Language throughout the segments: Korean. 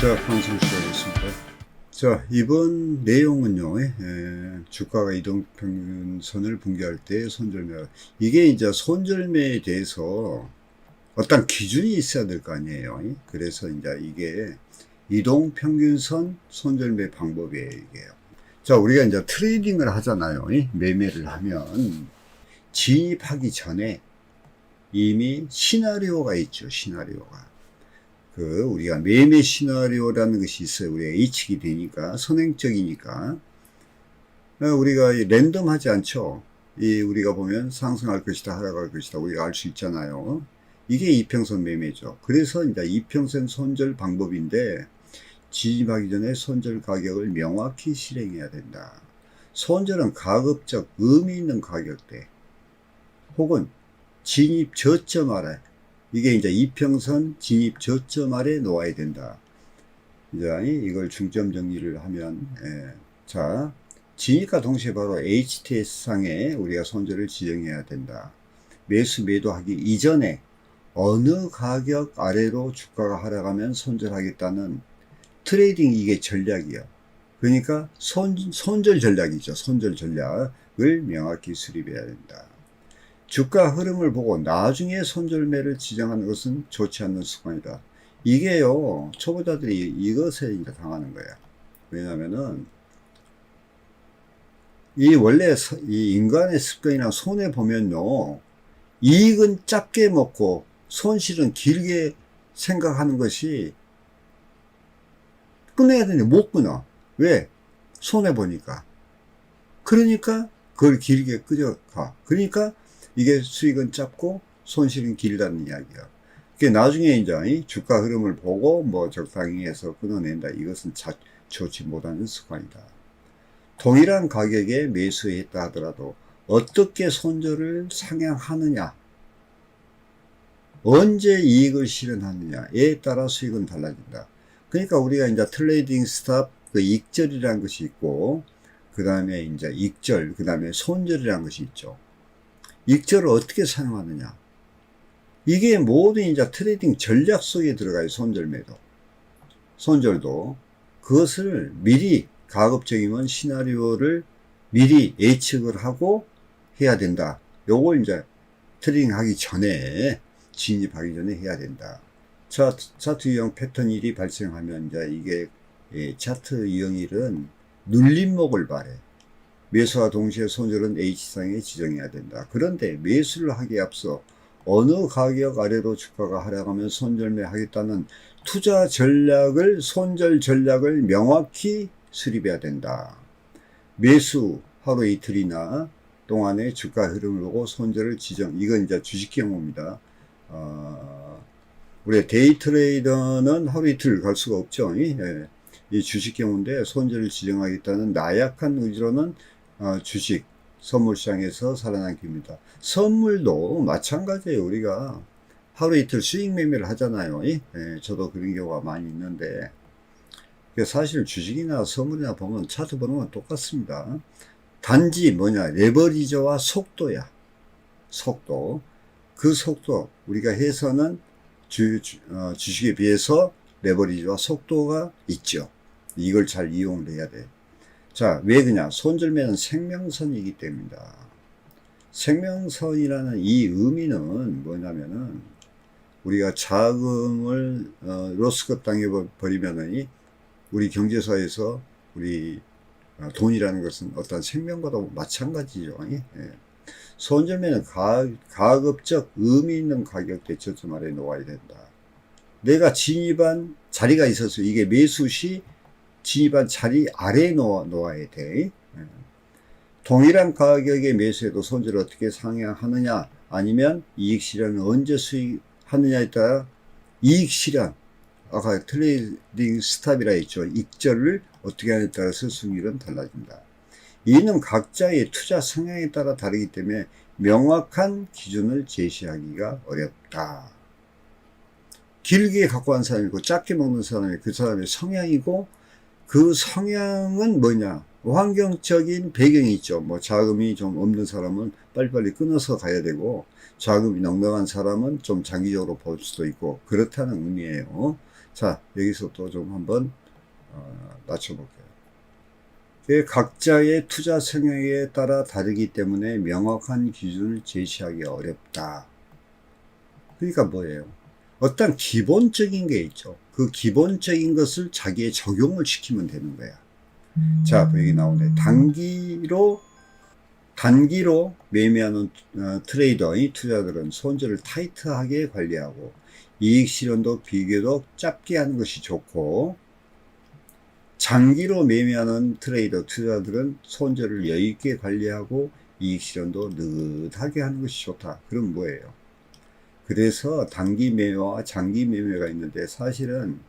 자, 방송 시작하겠습니다. 자, 이번 내용은요, 에, 주가가 이동평균선을 붕괴할 때 손절매, 이게 이제 손절매에 대해서 어떤 기준이 있어야 될 거 아니에요. 그래서 이제 이게 이동평균선 손절매 방법이에요, 이게요. 자, 우리가 이제 트레이딩을 하잖아요. 매매를 하면 진입하기 전에 이미 시나리오가 있죠, 시나리오가. 그 우리가 매매 시나리오라는 것이 있어요. 우리가 예측이 되니까 선행적이니까 어, 우리가 이 랜덤하지 않죠. 이 우리가 보면 상승할 것이다, 하락할 것이다 우리가 알 수 있잖아요. 이게 이평선 매매죠. 그래서 이제 이평선 손절 방법인데 진입하기 전에 손절 가격을 명확히 실행해야 된다. 손절은 가급적 의미 있는 가격대 혹은 진입 저점 아래 이게 이제 이평선 진입 저점 아래 놓아야 된다. 이제 이걸 중점 정리를 하면 예. 자 진입과 동시에 바로 HTS 상에 우리가 손절을 지정해야 된다. 매수 매도하기 이전에 어느 가격 아래로 주가가 하락하면 손절하겠다는 트레이딩 이게 전략이요. 그러니까 손, 손절 전략이죠. 손절 전략을 명확히 수립해야 된다. 주가 흐름을 보고 나중에 손절매를 지정하는 것은 좋지 않는 습관이다. 이게요, 초보자들이 이것에 이제 당하는 거야. 왜냐면은, 이 원래 서- 이 인간의 습관이나 손해 보면요, 이익은 짧게 먹고 손실은 길게 생각하는 것이 끊어야 되는데 못 끊어. 왜? 손해 보니까. 그러니까 그걸 길게 끄져가. 그러니까 이게 수익은 짧고 손실은 길다는 이야기야. 그게 나중에 이제 이 주가 흐름을 보고 뭐 적당히 해서 끊어낸다. 이것은 자, 좋지 못하는 습관이다. 동일한 가격에 매수했다 하더라도 어떻게 손절을 상향하느냐, 언제 이익을 실현하느냐에 따라 수익은 달라진다. 그러니까 우리가 이제 트레이딩 스탑 그 익절이라는 것이 있고, 그 다음에 이제 익절, 그 다음에 손절이라는 것이 있죠. 익절을 어떻게 사용하느냐. 이게 모든 이제 트레이딩 전략 속에 들어가요, 손절매도. 손절도. 그것을 미리 가급적이면 시나리오를 미리 예측을 하고 해야 된다. 요걸 이제 트레이딩 하기 전에, 진입하기 전에 해야 된다. 차, 차트 유형 패턴 일이 발생하면 이제 이게 예, 차트 유형일은 눌림목을 발해. 매수와 동시에 손절은 H상에 지정해야 된다. 그런데 매수를 하기에 앞서 어느 가격 아래로 주가가 하락하면 손절매 하겠다는 투자 전략을, 손절 전략을 명확히 수립해야 된다. 매수 하루 이틀이나 동안의 주가 흐름을 보고 손절을 지정, 이건 이제 주식 경우입니다. 어, 우리 데이 트레이더는 하루 이틀 갈 수가 없죠. 이, 예. 이 주식 경우인데 손절을 지정하겠다는 나약한 의지로는 어, 주식 선물 시장에서 살아남기입니다. 선물도 마찬가지예요. 우리가 하루 이틀 수익 매매를 하잖아요. 예, 저도 그런 경우가 많이 있는데 그 사실 주식이나 선물이나 보면 차트 보는 건 똑같습니다. 단지 뭐냐 레버리저와 속도야. 속도. 그 속도 우리가 해서는 주, 주, 어, 주식에 비해서 레버리지와 속도가 있죠. 이걸 잘 이용을 해야 돼. 자, 왜 그냐? 손절매는 생명선이기 때문이다. 생명선이라는 이 의미는 뭐냐면은 우리가 자금을 어, 로스급 당해 버리면은 우리 경제사에서 우리 어, 돈이라는 것은 어떤 생명과도 마찬가지죠. 예. 손절매는 가, 가급적 의미 있는 가격대 저점 아래 놓아야 된다. 내가 진입한 자리가 있어서 이게 매수 시 진입한 자리 아래에 놓아, 놓아야 돼. 예. 동일한 가격의 매수에도 손절을 어떻게 상향하느냐 아니면 이익 실현을 언제 수익하느냐에 따라 이익 실현 아까 트레이딩 스탑이라 했죠. 익절을 어떻게 하느냐에 따라서 수익률은 달라진다. 이는 각자의 투자 성향에 따라 다르기 때문에 명확한 기준을 제시하기가 어렵다. 길게 갖고 간 사람이고 짧게 먹는 사람이 그 사람의 성향이고 그 성향은 뭐냐? 환경적인 배경이 있죠. 뭐 자금이 좀 없는 사람은 빨리빨리 끊어서 가야 되고 자금이 넉넉한 사람은 좀 장기적으로 볼 수도 있고 그렇다는 의미예요. 자, 여기서 또 좀 한번 어, 낮춰볼게요. 그 각자의 투자 성향에 따라 다르기 때문에 명확한 기준을 제시하기 어렵다. 그러니까 뭐예요? 어떤 기본적인 게 있죠. 그 기본적인 것을 자기에 적용을 시키면 되는 거야. 자, 여기 나오네. 단기로 단기로 매매하는 어, 트레이더, 이 투자들은 손절을 타이트하게 관리하고 이익 실현도 비교적 짧게 하는 것이 좋고 장기로 매매하는 트레이더 투자들은 손절을 여유 있게 관리하고 이익 실현도 느긋하게 하는 것이 좋다. 그럼 뭐예요? 그래서 단기 매매와 장기 매매가 있는데 사실은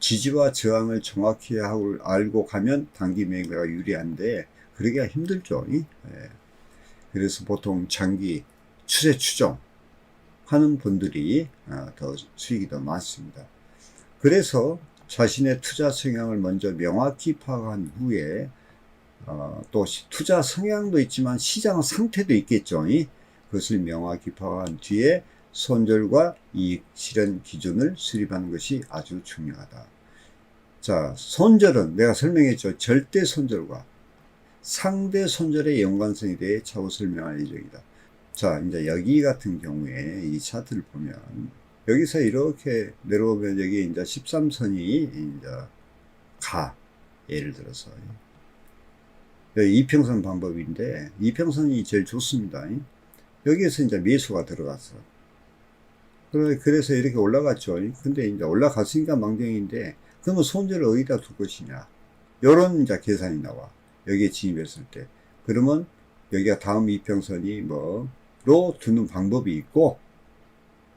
지지와 저항을 정확히 알고 가면 단기 매매가 유리한데 그러기가 힘들죠. 이? 예. 그래서 보통 장기 추세 추종 하는 분들이 어, 더 수익이 더 많습니다. 그래서 자신의 투자 성향을 먼저 명확히 파악한 후에 어, 또 시- 투자 성향도 있지만 시장 상태도 있겠죠. 이? 그것을 명확히 파악한 뒤에 손절과 이익 실현 기준을 수립하는 것이 아주 중요하다. 자, 손절은 내가 설명했죠. 절대 손절과 상대 손절의 연관성에 대해 차후 설명할 예정이다. 자, 이제 여기 같은 경우에 이 차트를 보면 여기서 이렇게 내려오면 여기 이제 13선이 이제 가. 예를 들어서. 여기 이평선 방법인데 이평선이 제일 좋습니다. 여기에서 이제 매수가 들어갔어. 그래- 그래서 이렇게 올라갔죠. 근데 이제 올라갔으니까 망정인데 그러면 손절을 어디다 둘 것이냐. 요런 이제 계산이 나와. 여기에 진입했을 때. 그러면 여기가 다음 이평선이 뭐로 두는 방법이 있고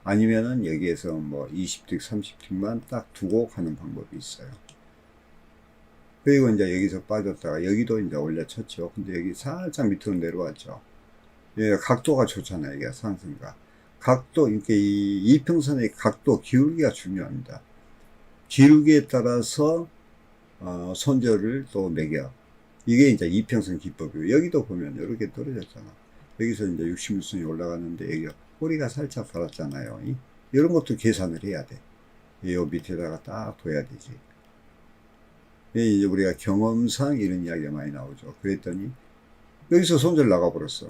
아니면은 여기에서 뭐 20틱, 30틱만 딱 두고 가는 방법이 있어요. 그리고 이제 여기서 빠졌다가 여기도 이제 올려쳤죠. 근데 여기 살짝 밑으로 내려왔죠. 예, 각도가 좋잖아요. 이게 상승가. 각도, 이렇게 이 이평선의 각도 기울기가 중요합니다. 기울기에 따라서 어, 손절을 또 매겨. 이게 이제 이평선 기법이고 여기도 보면 이렇게 떨어졌잖아. 여기서 이제 60일선이 올라갔는데 여기가 꼬리가 살짝 달았잖아요. 이? 이런 것도 계산을 해야 돼. 이 밑에다가 딱 둬야 되지. 이 이제 우리가 경험상 이런 이야기가 많이 나오죠. 그랬더니 여기서 손절 나가버렸어.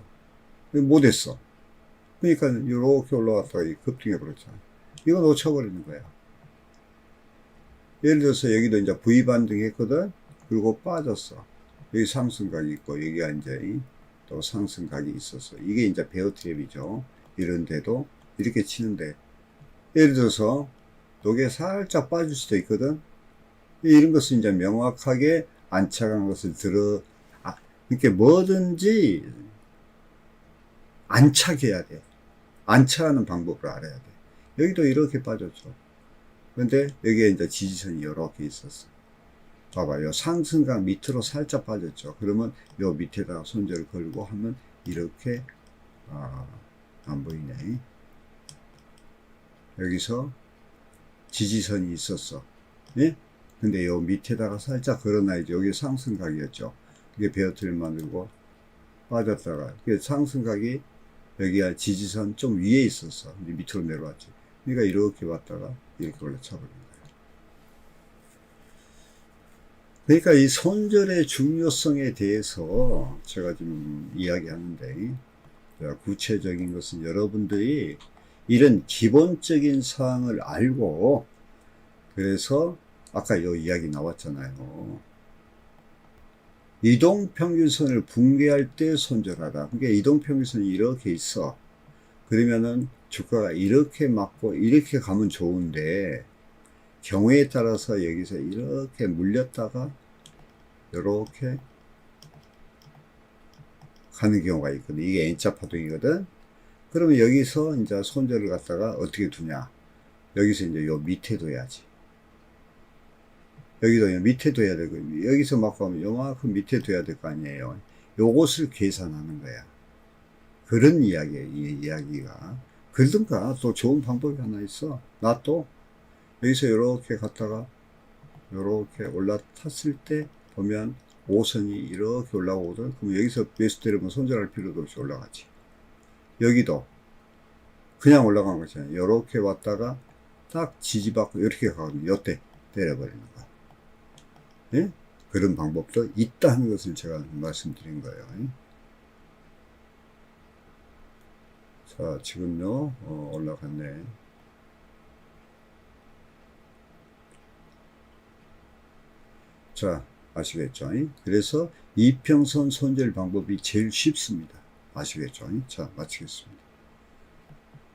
못했어. 그러니까 이렇게 올라갔다가 이 급등해 버렸잖아. 이거 놓쳐버리는 거야. 예를 들어서 여기도 이제 V 반등 했거든. 그리고 빠졌어. 여기 상승각이 있고 여기가 이제 이- 또 상승각이 있었어. 이게 이제 베어 트랩이죠. 이런데도 이렇게 치는데 예를 들어서 요게 살짝 빠질 수도 있거든. 이런 것은 이제 명확하게 안착한 것을 들어 아, 이렇게 뭐든지 안착해야 돼. 안착하는 방법을 알아야 돼. 여기도 이렇게 빠졌죠. 근데 여기에 이제 지지선이 이렇게 있었어. 봐봐요. 상승각 밑으로 살짝 빠졌죠. 그러면 요 밑에다가 손절을 걸고 하면 이렇게 아, 안 보이네. 여기서 지지선이 있었어. 예? 근데 요 밑에다가 살짝 걸어놔야지. 여기 상승각이었죠. 이게 베어트를 만들고 빠졌다가 그 상승각이 여기가 지지선 좀 위에. 근데 밑으로 내려왔지. 그러니까 이렇게 왔다가 이렇게 올라쳐버린 거야. 그러니까 이 손절의 중요성에 대해서 제가 지금 이야기하는데 자, 구체적인 것은 여러분들이 이런 기본적인 사항을 알고 그래서 아까 요 이야기 나왔잖아요. 이동평균선을 붕괴할 때 손절하라. 그러니까 이동평균선이 이렇게 있어. 그러면은 주가가 이렇게 맞고 이렇게 가면 좋은데 경우에 따라서 여기서 이렇게 물렸다가 이렇게 가는 경우가 있거든. 이게 N자 파동이거든. 그러면 여기서 이제 손절을 갖다가 어떻게 두냐. 여기서 이제 요 밑에 둬야지. 여기도 밑에 둬야 되고, 여기서 막 가면 요만큼 밑에 둬야 될 거 아니에요. 요것을 계산하는 거야. 그런 이야기야, 이 이야기가. 그러든가 또 좋은 방법이 하나 있어. 나 또 여기서 이렇게 갔다가 이렇게 올라탔을 때 보면 5선이 이렇게 올라오거든. 그럼 여기서 매수 때리면 손절할 필요도 없이 올라가지. 여기도 그냥 올라간 거잖아요. 이렇게 왔다가 딱 지지받고 이렇게 가거든요. 요때 때려버리는 거. 예? 그런 방법도 있다는 것을 제가 말씀드린 거예요. 자, 지금요, 어, 올라갔네. 자, 아시겠죠? 그래서 이평선 손절 방법이 제일 쉽습니다. 아시겠죠? 자, 마치겠습니다.